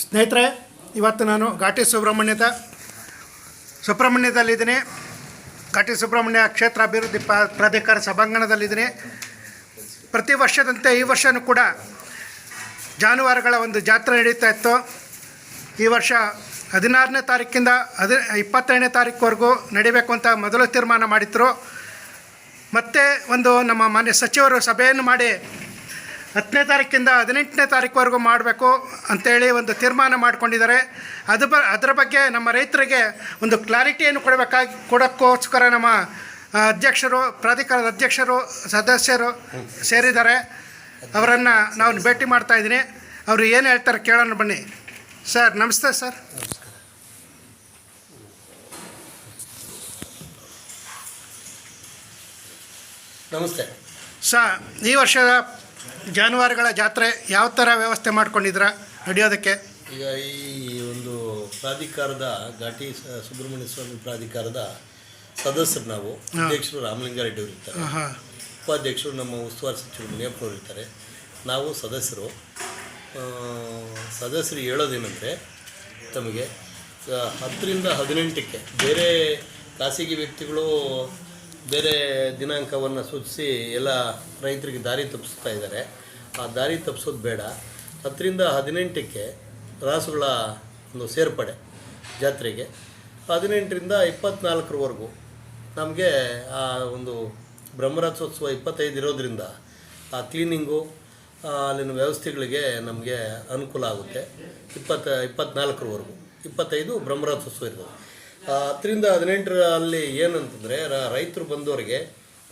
ಸ್ನೇಹಿತರೆ, ಇವತ್ತು ನಾನು ಘಾಟಿ ಸುಬ್ರಹ್ಮಣ್ಯದ ಸುಬ್ರಹ್ಮಣ್ಯದಲ್ಲಿದ್ದೀನಿ. ಘಾಟಿ ಸುಬ್ರಹ್ಮಣ್ಯ ಕ್ಷೇತ್ರ ಅಭಿವೃದ್ಧಿ ಪ, ಪ್ರಾಧಿಕಾರ ಸಭಾಂಗಣದಲ್ಲಿದ್ದೀನಿ. ಪ್ರತಿ ವರ್ಷದಂತೆ ಈ ವರ್ಷವೂ ಕೂಡ ಜಾನುವಾರುಗಳ ಒಂದು ಜಾತ್ರೆ ನಡೀತಾ ಇತ್ತು. ಈ ವರ್ಷ ಹದಿನಾರನೇ ತಾರೀಕಿಂದ ಹದಿ ಇಪ್ಪತ್ತೆರಡನೇ ತಾರೀಕುವರೆಗೂ ನಡಿಬೇಕು ಅಂತ ಮೊದಲು ತೀರ್ಮಾನ ಮಾಡಿದ್ರು. ಮತ್ತೆ ಒಂದು ನಮ್ಮ ಮಾನ್ಯ ಸಚಿವರು ಸಭೆಯನ್ನು ಮಾಡಿ ಹತ್ತನೇ ತಾರೀಕಿಂದ ಹದಿನೆಂಟನೇ ತಾರೀಕುವರೆಗೂ ಮಾಡಬೇಕು ಅಂತೇಳಿ ಒಂದು ತೀರ್ಮಾನ ಮಾಡಿಕೊಂಡಿದ್ದಾರೆ. ಅದು ಬ ಅದರ ಬಗ್ಗೆ ನಮ್ಮ ರೈತರಿಗೆ ಒಂದು ಕ್ಲಾರಿಟಿಯನ್ನು ಕೊಡಬೇಕಾಗಿ ಕೊಡೋಕ್ಕೋಸ್ಕರ ನಮ್ಮ ಅಧ್ಯಕ್ಷರು ಪ್ರಾಧಿಕಾರದ ಅಧ್ಯಕ್ಷರು ಸದಸ್ಯರು ಸೇರಿದ್ದಾರೆ. ಅವರನ್ನು ನಾವು ಭೇಟಿ ಮಾಡ್ತಾ ಇದ್ದೀನಿ. ಅವರು ಏನು ಹೇಳ್ತಾರೆ ಕೇಳೋಣ ಬನ್ನಿ. ಸರ್ ನಮಸ್ತೆ ಸರ್. ನಮಸ್ತೆ. ಸರ್ ಈ ವರ್ಷದ ಜಾನುವಾರುಗಳ ಜಾತ್ರೆ ಯಾವ ಥರ ವ್ಯವಸ್ಥೆ ಮಾಡ್ಕೊಂಡಿದ್ರ ನಡೆಯೋದಕ್ಕೆ? ಈಗ ಈ ಒಂದು ಪ್ರಾಧಿಕಾರದ ಘಾಟಿ ಸುಬ್ರಹ್ಮಣ್ಯ ಸ್ವಾಮಿ ಪ್ರಾಧಿಕಾರದ ಸದಸ್ಯರು ನಾವು ಅಧ್ಯಕ್ಷರು ರಾಮಲಿಂಗಾರೆಡ್ಡಿ ಅವರು ಇರ್ತಾರೆ. ಉಪಾಧ್ಯಕ್ಷರು ನಮ್ಮ ಉಸ್ತುವಾರಿ ಸಚಿವರು ಮುನಿಯಪ್ಪನವರು ಇರ್ತಾರೆ. ನಾವು ಸದಸ್ಯರು. ಸದಸ್ಯರು ಹೇಳೋದೇನೆಂದರೆ ತಮಗೆ ಹತ್ತರಿಂದ ಹದಿನೆಂಟಕ್ಕೆ ಬೇರೆ ಖಾಸಗಿ ವ್ಯಕ್ತಿಗಳು ಬೇರೆ ದಿನಾಂಕವನ್ನು ಸೂಚಿಸಿ ಎಲ್ಲ ರೈತರಿಗೆ ದಾರಿ ತಪ್ಪಿಸ್ತಾ ಇದ್ದಾರೆ. ಆ ದಾರಿ ತಪ್ಪಿಸೋದು ಬೇಡ. ಹತ್ತರಿಂದ ಹದಿನೆಂಟಕ್ಕೆ ರಾಸುಗಳ ಒಂದು ಸೇರ್ಪಡೆ ಜಾತ್ರೆಗೆ. ಹದಿನೆಂಟರಿಂದ ಇಪ್ಪತ್ತ್ನಾಲ್ಕರವರೆಗೂ ನಮಗೆ ಆ ಒಂದು ಬ್ರಹ್ಮರಥೋತ್ಸವ ಇಪ್ಪತ್ತೈದು ಇರೋದರಿಂದ ಆ ಕ್ಲೀನಿಂಗು ಅಲ್ಲಿನ ವ್ಯವಸ್ಥೆಗಳಿಗೆ ನಮಗೆ ಅನುಕೂಲ ಆಗುತ್ತೆ. ಇಪ್ಪತ್ತ ಇಪ್ಪತ್ತ್ನಾಲ್ಕರವರೆಗೂ ಇಪ್ಪತ್ತೈದು ಬ್ರಹ್ಮರಥೋತ್ಸವ ಇರ್ತದೆ ಆ, ಹತ್ತರಿಂದ ಹದಿನೆಂಟರಲ್ಲಿ ಏನಂತಂದರೆ ರೈತರು ಬಂದವರಿಗೆ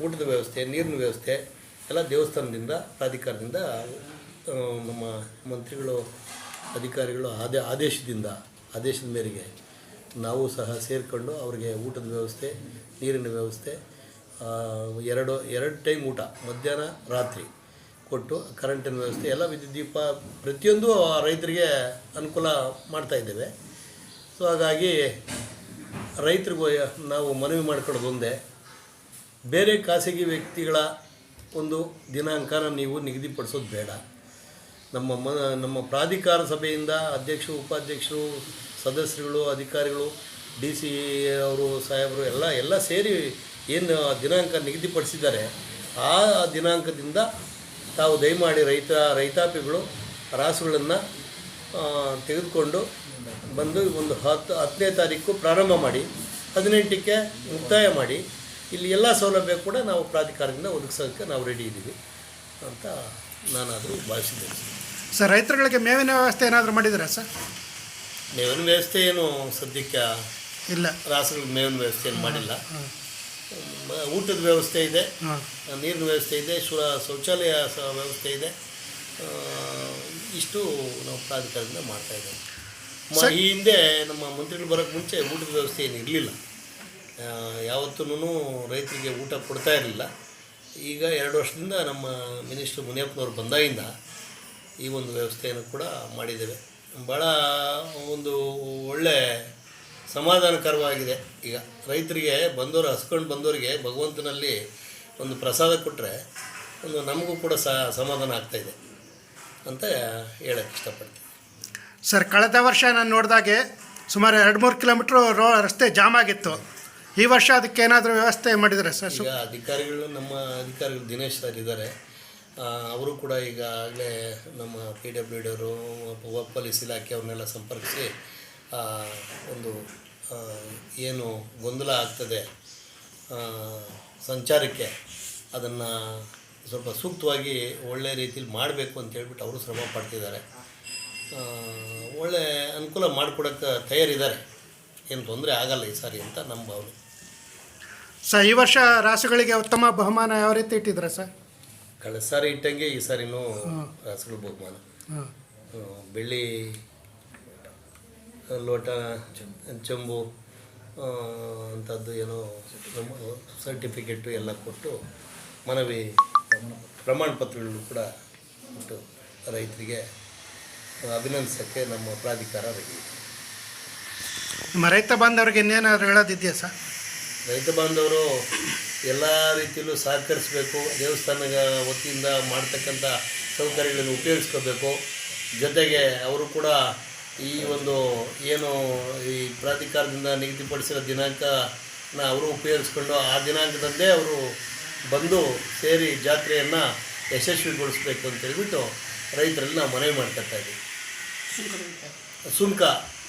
ಊಟದ ವ್ಯವಸ್ಥೆ, ನೀರಿನ ವ್ಯವಸ್ಥೆ, ಎಲ್ಲ ದೇವಸ್ಥಾನದಿಂದ, ಪ್ರಾಧಿಕಾರದಿಂದ ನಮ್ಮ ಮಂತ್ರಿಗಳು, ಅಧಿಕಾರಿಗಳು ಆದೇ, ಆದೇಶದಿಂದ, ಆದೇಶದ ಮೇರೆಗೆ ನಾವು ಸಹ ಸೇರಿಕೊಂಡು ಅವರಿಗೆ ಊಟದ ವ್ಯವಸ್ಥೆ, ನೀರಿನ ವ್ಯವಸ್ಥೆ ಎರಡು ಎರಡು ಟೈಮ್ ಊಟ, ಮಧ್ಯಾಹ್ನ, ರಾತ್ರಿ ಕೊಟ್ಟು ಕರೆಂಟಿನ ವ್ಯವಸ್ಥೆ, ಎಲ್ಲ ವಿದ್ಯುತ್ ದೀಪ ಪ್ರತಿಯೊಂದು ರೈತರಿಗೆ ಅನುಕೂಲ ಮಾಡ್ತಾಯಿದ್ದೇವೆ ಸೊ, ಹಾಗಾಗಿ ರೈತರಿಗೂ ನಾವು ಮನವಿ ಮಾಡ್ಕೊಳ್ಳೋದು ಒಂದೇ. ಬೇರೆ ಖಾಸಗಿ ವ್ಯಕ್ತಿಗಳ ಒಂದು ದಿನಾಂಕನ ನೀವು ನಿಗದಿಪಡಿಸೋದು ಬೇಡ. ನಮ್ಮ ಮ ನಮ್ಮ ಪ್ರಾಧಿಕಾರ ಸಭೆಯಿಂದ ಅಧ್ಯಕ್ಷರು, ಉಪಾಧ್ಯಕ್ಷರು, ಸದಸ್ಯರುಗಳು, ಅಧಿಕಾರಿಗಳು, ಡಿ ಸಿ ಅವರು, ಸಾಹೇಬರು, ಎಲ್ಲ ಎಲ್ಲ ಸೇರಿ ಏನು ದಿನಾಂಕ ನಿಗದಿಪಡಿಸಿದ್ದಾರೆ, ಆ ದಿನಾಂಕದಿಂದ ತಾವು ದಯಮಾಡಿ ರೈತ, ರೈತಾಪಿಗಳು ರಾಸುಗಳನ್ನು ತೆಗೆದುಕೊಂಡು ಬಂದು ಒಂದು ಹತ್ತು ಹತ್ತನೇ ತಾರೀಕು ಪ್ರಾರಂಭ ಮಾಡಿ ಹದಿನೆಂಟಕ್ಕೆ ಮುಕ್ತಾಯ ಮಾಡಿ ಇಲ್ಲಿ ಎಲ್ಲ ಸೌಲಭ್ಯ ಕೂಡ ನಾವು ಪ್ರಾಧಿಕಾರದಿಂದ ಒದಗಿಸೋದಕ್ಕೆ ನಾವು ರೆಡಿ ಇದ್ದೀವಿ ಅಂತ ನಾನಾದರೂ ಭಾವಿಸಿದ್ದೇನೆ ಸರ್ ರೈತರುಗಳಿಗೆ ಮೇವಿನ ವ್ಯವಸ್ಥೆ ಏನಾದರೂ ಮಾಡಿದ್ದೀರಾ ಸರ್? ಮೇವಿನ ವ್ಯವಸ್ಥೆ ಏನು ಸದ್ಯಕ್ಕೆ ಇಲ್ಲ. ರಾಸುಗಳಿಗೆ ಮೇವಿನ ವ್ಯವಸ್ಥೆ ಏನು ಮಾಡಿಲ್ಲ. ಊಟದ ವ್ಯವಸ್ಥೆ ಇದೆ ನೀರಿನ ವ್ಯವಸ್ಥೆ ಇದೆ ಶುರ ಶೌಚಾಲಯ ವ್ಯವಸ್ಥೆ ಇದೆ. ಇಷ್ಟು ನಾವು ಪ್ರಾಧಿಕಾರದಿಂದ ಮಾಡ್ತಾ ಇದ್ದೇವೆ. ಈ ಹಿಂದೆ ನಮ್ಮ ಮಂತ್ರಿಗಳು ಬರೋಕ್ಕೆ ಮುಂಚೆ ಊಟದ ವ್ಯವಸ್ಥೆ ಏನು ಇರಲಿಲ್ಲ. ಯಾವತ್ತೂ ರೈತರಿಗೆ ಊಟ ಕೊಡ್ತಾ ಇರಲಿಲ್ಲ. ಈಗ ಎರಡು ವರ್ಷದಿಂದ ನಮ್ಮ ಮಿನಿಸ್ಟರ್ ಮುನಿಯಪ್ಪನವ್ರು ಬಂದಾಗಿಂದ ಈ ಒಂದು ವ್ಯವಸ್ಥೆಯನ್ನು ಕೂಡ ಮಾಡಿದ್ದೇವೆ. ಭಾಳ ಒಂದು ಒಳ್ಳೆ ಸಮಾಧಾನಕರವಾಗಿದೆ. ಈಗ ರೈತರಿಗೆ ಬಂದವರು ಹಸ್ಕೊಂಡು ಬಂದವರಿಗೆ ಭಗವಂತನಲ್ಲಿ ಒಂದು ಪ್ರಸಾದ ಕೊಟ್ಟರೆ ಒಂದು ನಮಗೂ ಕೂಡ ಸಮಾಧಾನ ಆಗ್ತಾಯಿದೆ ಅಂತ ಹೇಳಕ್ಕೆ ಇಷ್ಟಪಡ್ತೀನಿ. ಸರ್, ಕಳೆದ ವರ್ಷ ನಾನು ನೋಡಿದಾಗೆ ಸುಮಾರು ಎರಡು ಮೂರು ಕಿಲೋಮೀಟ್ರು ರೋ, ರಸ್ತೆ ಜಾಮ್ ಆಗಿತ್ತು. ಈ ವರ್ಷ ಅದಕ್ಕೆ ಏನಾದರೂ ವ್ಯವಸ್ಥೆ ಮಾಡಿದರೆ ಸರ್? ಈಗ ಅಧಿಕಾರಿಗಳು ನಮ್ಮ ಅಧಿಕಾರಿಗಳು ದಿನೇಶ್ ಸರ್ ಇದ್ದಾರೆ. ಅವರು ಕೂಡ ಈಗಾಗಲೇ ನಮ್ಮ ಪಿ ಡಬ್ಲ್ಯೂ ಡಿ ಅವರು ಪೊಲೀಸ್ ಇಲಾಖೆ ಅವ್ರನ್ನೆಲ್ಲ ಸಂಪರ್ಕಿಸಿ ಒಂದು ಏನು ಗೊಂದಲ ಆಗ್ತದೆ ಸಂಚಾರಕ್ಕೆ ಅದನ್ನು ಸ್ವಲ್ಪ ಸೂಕ್ತವಾಗಿ ಒಳ್ಳೆಯ ರೀತಿಯಲ್ಲಿ ಮಾಡಬೇಕು ಅಂತ ಹೇಳ್ಬಿಟ್ಟು ಅವರು ಶ್ರಮ ಪಡ್ತಿದ್ದಾರೆ. ಒಳ್ಳೆ ಅನುಕೂಲ ಮಾಡಿಕೊಡೋಕ್ಕೆ ತಯಾರಿದ್ದಾರೆ. ಏನು ತೊಂದರೆ ಆಗಲ್ಲ ಈ ಸಾರಿ ಅಂತ ನಮ್ಮ ಭಾವನೆ ಸರ್ ಈ ವರ್ಷ ರಾಸುಗಳಿಗೆ ಉತ್ತಮ ಬಹುಮಾನ ಯಾವ ರೀತಿ ಇಟ್ಟಿದ್ರೆ ಸರ್? ಕಳೆದ ಸಾರಿ ಇಟ್ಟಂಗೆ ಈ ಸಾರಿನೂ ರಾಸುಗಳ ಬಹುಮಾನ. ಬೆಳ್ಳಿ ಲೋಟ ಚಂಬು ಅಂಥದ್ದು ಏನೋ ಸರ್ಟಿಫಿಕೇಟು ಎಲ್ಲ ಕೊಟ್ಟು ಮನವಿ ಪ್ರಮಾಣ ಪತ್ರಗಳು ಕೂಡ ಕೊಟ್ಟು ರೈತರಿಗೆ ಅಭಿನಂದಿಸೋಕ್ಕೆ ನಮ್ಮ ಪ್ರಾಧಿಕಾರ ರೆಡಿ ನಿಮ್ಮ ರೈತ ಬಾಂಧವರಿಗೆ ಇನ್ನೇನಾದ್ರು ಹೇಳೋದಿದೆಯಾ ಸರ್? ರೈತ ಬಾಂಧವರು ಎಲ್ಲ ರೀತಿಯಲ್ಲೂ ಸಹಕರಿಸಬೇಕು ದೇವಸ್ಥಾನದ ವತಿಯಿಂದ ಮಾಡ್ತಕ್ಕಂಥ ಸೌಕರ್ಯಗಳನ್ನು ಉಪಯೋಗಿಸ್ಕೋಬೇಕು. ಜೊತೆಗೆ ಅವರು ಕೂಡ ಈ ಒಂದು ಏನು ಈ ಪ್ರಾಧಿಕಾರದಿಂದ ನಿಗದಿಪಡಿಸಿರೋ ದಿನಾಂಕನ ಅವರು ಉಪಯೋಗಿಸ್ಕೊಂಡು ಆ ದಿನಾಂಕದಂದೇ ಅವರು ಬಂದು ಸೇರಿ ಜಾತ್ರೆಯನ್ನು ಯಶಸ್ವಿಗೊಳಿಸ್ಬೇಕು ಅಂತ ಹೇಳ್ಬಿಟ್ಟು ರೈತರಲ್ಲಿ ನಾವು ಮನವಿ ಮಾಡ್ಕೊತಾ ಇದ್ದೀವಿ. ಸುಂಕ.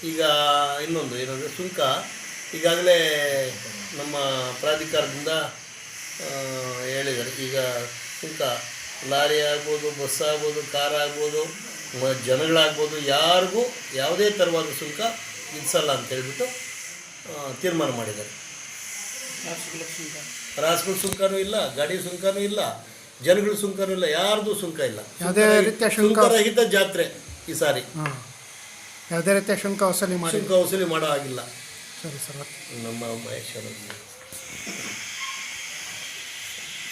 ಈಗ ಇನ್ನೊಂದು ಏನಂದರೆ ಸುಂಕ. ಈಗಾಗಲೇ ನಮ್ಮ ಪ್ರಾಧಿಕಾರದಿಂದ ಹೇಳಿದ್ದಾರೆ. ಈಗ ಸುಂಕ ಲಾರಿ ಆಗ್ಬೋದು ಬಸ್ ಆಗ್ಬೋದು ಕಾರ್ ಆಗ್ಬೋದು ಮ ಜನಗಳಾಗ್ಬೋದು ಯಾರಿಗೂ ಯಾವುದೇ ಥರವಾದ ಸುಂಕ ವಿಧಿಸಲ್ಲ ಅಂತ ಹೇಳಿಬಿಟ್ಟು ತೀರ್ಮಾನ ಮಾಡಿದ್ದಾರೆ. ರಾಸುಗಳ ಸುಂಕನೂ ಇಲ್ಲ ಗಾಡಿ ಸುಂಕನೂ ಇಲ್ಲ ಜನಗಳ ಸುಂಕನೂ ಇಲ್ಲ ಯಾರ್ದು ಸುಂಕ ಇಲ್ಲ. ಯಾವುದೇ ರೀತಿಯ ಸುಂಕರಹಿತ ಜಾತ್ರೆ. ಈ ಸಾರಿ. ಯಾವುದೇ ರೀತಿಯ ಶುಲ್ಕ ವಸೂಲಿ ಮಾಡಿ. ಶುಲ್ಕ ವಸೂಲಿ ಮಾಡೋ ಆಗಿಲ್ಲ ಸರಿ ಸರ್ ನಮ್ಮ ಮಹೇಶ್ ಅವರು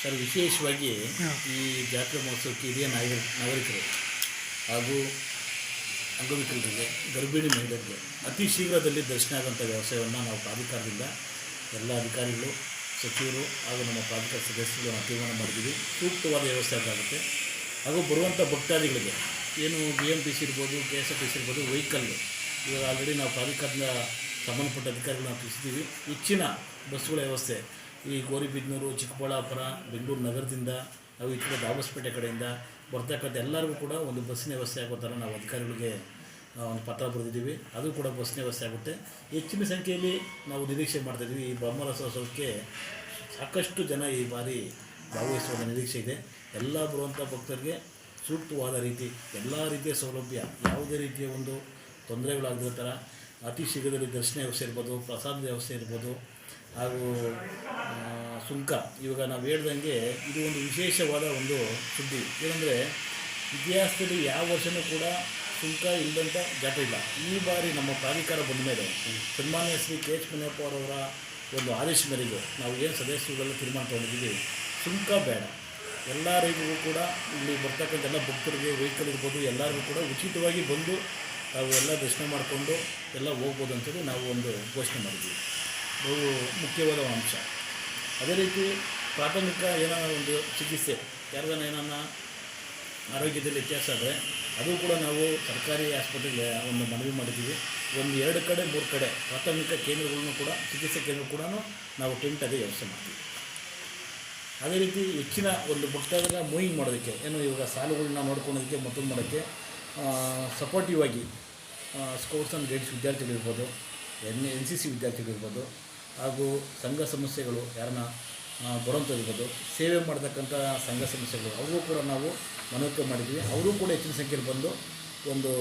ಸರ್ ವಿಶೇಷವಾಗಿ. ಈ ಜಾತ್ರೆ ಮಹೋತ್ಸವಕ್ಕೆ ಹಿರಿಯ ನಾಗರಿಕ ನಾಗರಿಕರು ಹಾಗೂ ಅಂಗವಿಕಲರಿಗೆ ಗರ್ಭಿಣಿ ಮಹಿಳೆಯರಿಗೆ ಅತಿ ಶೀಘ್ರದಲ್ಲಿ ದರ್ಶನ ಆಗುವಂಥ ವ್ಯವಸ್ಥೆಯನ್ನು ನಾವು ಪ್ರಾಧಿಕಾರದಿಂದ ಎಲ್ಲ ಅಧಿಕಾರಿಗಳು ಸಚಿವರು ಹಾಗೂ ನಮ್ಮ ಪ್ರಾಧಿಕಾರ ಸದಸ್ಯರು ನಾವು ತೀರ್ಮಾನ ಮಾಡಿದ್ದೀವಿ. ಸೂಕ್ತವಾದ ವ್ಯವಸ್ಥೆ ಆಗುತ್ತೆ. ಹಾಗೂ ಬರುವಂಥ ಭಕ್ತಾದಿಗಳಿಗೆ ಏನು ಬಿ ಎಂ ಟಿ ಸಿ ಇರ್ಬೋದು K S R T C ಇರ್ಬೋದು ವೆಹಿಕಲ್ಲು ಇವಾಗ ಆಲ್ರೆಡಿ ನಾವು ಪ್ರಾಧಿಕಾರದಿಂದ ಸಂಬಂಧಪಟ್ಟ ಅಧಿಕಾರಿಗಳನ್ನ ತಿಳಿಸಿದ್ದೀವಿ. ಹೆಚ್ಚಿನ ಬಸ್ಸುಗಳ ವ್ಯವಸ್ಥೆ, ಈ ಗೋರಿಬಿದ್ನೂರು ಚಿಕ್ಕಬಳ್ಳಾಪುರ ಬೆಂಗಳೂರು ನಗರದಿಂದ, ನಾವು ಈ ಕಡೆ ದಾಬಸ್ಪೇಟೆ ಕಡೆಯಿಂದ ಬರ್ತಕ್ಕಂಥ ಎಲ್ಲರಿಗೂ ಕೂಡ ಒಂದು ಬಸ್ಸಿನ ವ್ಯವಸ್ಥೆ ಆಗೋ ಥರ ನಾವು ಅಧಿಕಾರಿಗಳಿಗೆ ಒಂದು ಪತ್ರ ಬರೆದಿದ್ದೀವಿ. ಅದು ಕೂಡ ಬಸ್ಸಿನ ವ್ಯವಸ್ಥೆ ಆಗುತ್ತೆ. ಹೆಚ್ಚಿನ ಸಂಖ್ಯೆಯಲ್ಲಿ ನಾವು ನಿರೀಕ್ಷೆ ಮಾಡ್ತಾಯಿದ್ದೀವಿ ಈ ಬ್ರಹ್ಮರಸೋತ್ಸವಕ್ಕೆ ಸಾಕಷ್ಟು ಜನ ಈ ಬಾರಿ ಭಾಗವಹಿಸುವ ನಿರೀಕ್ಷೆ ಇದೆ. ಎಲ್ಲ ಬರುವಂಥ ಭಕ್ತರಿಗೆ ಸೂಕ್ತವಾದ ರೀತಿ, ಎಲ್ಲ ರೀತಿಯ ಸೌಲಭ್ಯ, ಯಾವುದೇ ರೀತಿಯ ಒಂದು ತೊಂದರೆಗಳಾಗದ ಥರ ಅತಿ ಶೀಘ್ರದಲ್ಲಿ ದರ್ಶನ ವ್ಯವಸ್ಥೆ ಇರ್ಬೋದು ಪ್ರಸಾದದ ವ್ಯವಸ್ಥೆ ಇರ್ಬೋದು, ಹಾಗೂ ಸುಂಕ. ಇವಾಗ ನಾವು ಹೇಳ್ದಂಗೆ ಇದು ಒಂದು ವಿಶೇಷವಾದ ಒಂದು ಸುದ್ದಿ. ಏನಂದರೆ, ಇತಿಹಾಸದಲ್ಲಿ ಯಾವ ವರ್ಷವೂ ಕೂಡ ಸುಂಕ ಇಲ್ಲದಂಥ ಜಾತ್ರೆ ಇಲ್ಲ. ಈ ಬಾರಿ ನಮ್ಮ ಪ್ರಾಧಿಕಾರ ಬಂದ ಮೇಲೆ ಸನ್ಮಾನ್ಯ ಶ್ರೀ ಕೆ ಎಚ್ ಮುನಿಯಪ್ಪ ಅವರವರ ಒಂದು ಆದೇಶ ಮೇರೆಗೆ ನಾವು ಏನು ಸದಸ್ಯರುಗಳೆಲ್ಲ ತೀರ್ಮಾನ ತೊಗೊಂಡಿದ್ದೀವಿ, ಸುಂಕ ಬೇಡ. ಎಲ್ಲ ರೈತರಿಗೂ ಕೂಡ ಇಲ್ಲಿ ಬರ್ತಕ್ಕಂಥ ಎಲ್ಲ ಭಕ್ತರಿಗೆ ವೆಹಿಕಲ್ ಇರ್ಬೋದು, ಎಲ್ಲರಿಗೂ ಕೂಡ ಉಚಿತವಾಗಿ ಬಂದು ತಾವು ಎಲ್ಲ ದರ್ಶನ ಮಾಡಿಕೊಂಡು ಎಲ್ಲ ಹೋಗ್ಬೋದು ಅಂತೇಳಿ ನಾವು ಒಂದು ಘೋಷಣೆ ಮಾಡಿದ್ವಿ. ಬಹು ಮುಖ್ಯವಾದ ಅಂಶ. ಅದೇ ರೀತಿ ಪ್ರಾಥಮಿಕ ಏನೋ ಒಂದು ಚಿಕಿತ್ಸೆ ಯಾರ್ದಾನ ಏನನ್ನ ಆರೋಗ್ಯದಲ್ಲಿ ವ್ಯತ್ಯಾಸ ಆದರೆ ಅದು ಕೂಡ ನಾವು ಸರ್ಕಾರಿ ಆಸ್ಪತ್ರೆಗೆ ಒಂದು ಮನವಿ ಮಾಡಿದ್ದೀವಿ. ಒಂದು ಎರಡು ಕಡೆ, ಮೂರು ಕಡೆ ಪ್ರಾಥಮಿಕ ಕೇಂದ್ರಗಳನ್ನು ಕೂಡ, ಚಿಕಿತ್ಸೆ ಕೇಂದ್ರ ಕೂಡ ನಾವು ಟೆಂಟ್ ಅದೇ ವ್ಯವಸ್ಥೆ ಮಾಡ್ತೀವಿ. ಅದೇ ರೀತಿ ಹೆಚ್ಚಿನ ಒಂದು ಭಕ್ತಾದಿಗ ಮೂವಿಂಗ್ ಮಾಡೋದಕ್ಕೆ ಏನು ಇವಾಗ ಸಾಲುಗಳನ್ನ ನೋಡ್ಕೊಳೋದಕ್ಕೆ ಮತ್ತೊಂದು ಮಾಡೋಕ್ಕೆ ಸಪೋರ್ಟಿವ್ ಆಗಿ ಸ್ಕೋರ್ಟ್ಸ್ ಆ್ಯಂಡ್ ಗೈಡ್ಸ್ ವಿದ್ಯಾರ್ಥಿಗಳಿರ್ಬೋದು ಎನ್ ಎನ್ ಸಿ ಸಿ ವಿದ್ಯಾರ್ಥಿಗಳಿರ್ಬೋದು ಹಾಗೂ ಸಂಘ ಸಮಸ್ಯೆಗಳು ಯಾರನ್ನ ಬರೋಂಥದ್ದಿರ್ಬೋದು ಸೇವೆ ಮಾಡ್ತಕ್ಕಂಥ ಸಂಘ ಸಮಸ್ಯೆಗಳು ಅವ್ರಿಗೂ ಕೂಡ ನಾವು ಮನವರಿಕೆ ಮಾಡಿದ್ದೀವಿ ಅವರು ಕೂಡ ಹೆಚ್ಚಿನ ಸಂಖ್ಯೆಯಲ್ಲಿ ಬಂದು ಒಂದು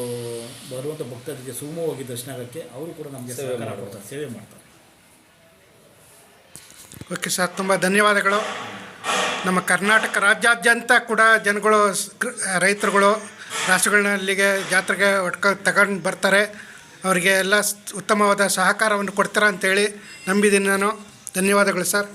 ಬರುವಂಥ ಭಕ್ತಾದಿಗೆ ಸುಗಮವಾಗಿ ದರ್ಶನ ಆಗೋಕ್ಕೆ ಅವರು ಕೂಡ ನಮಗೆ ಸಹಕಾರ ಕೊಡ್ತಾರೆ ಸೇವೆ ಮಾಡ್ತಾರೆ. ಓಕೆ ಸರ್ ತುಂಬ ಧನ್ಯವಾದಗಳು. ನಮ್ಮ ಕರ್ನಾಟಕ ರಾಜ್ಯಾದ್ಯಂತ ಕೂಡ ಜನಗಳು, ರೈತರುಗಳು ರಾಷ್ಟ್ರಗಳನ್ನ ಅಲ್ಲಿಗೆ ಜಾತ್ರೆಗೆ ಒಟ್ಕ ತಗೊಂಡು ಬರ್ತಾರೆ. ಅವರಿಗೆ ಎಲ್ಲ ಉತ್ತಮವಾದ ಸಹಕಾರವನ್ನು ಕೊಡ್ತಾರೆ ಅಂತೇಳಿ ನಂಬಿದ್ದೀನಿ ನಾನು. ಧನ್ಯವಾದಗಳು ಸರ್.